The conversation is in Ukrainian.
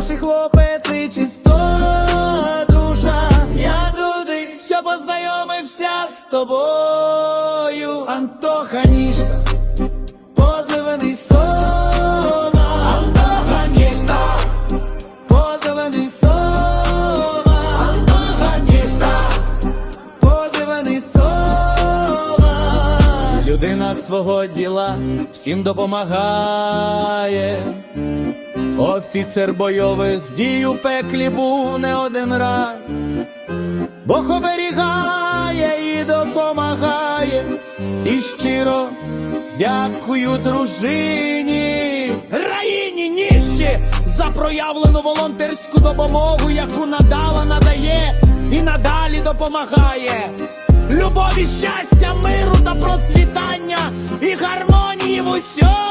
хороший хлопець і чиста душа. Я туди, що познайомився з тобою, Антоха ніжта, позиваний сова, Антоха позиваний сова, Антоха Нішта, позиваний сова, людина свого діла всім допомагає. Офіцер бойових дій у пеклі був не один раз. Бог оберігає і допомагає, і щиро дякую дружині. Раїні ніщі за проявлену волонтерську допомогу, яку надала, надає і надалі допомагає. Любові, щастя, миру та процвітання і гармонії в усьому.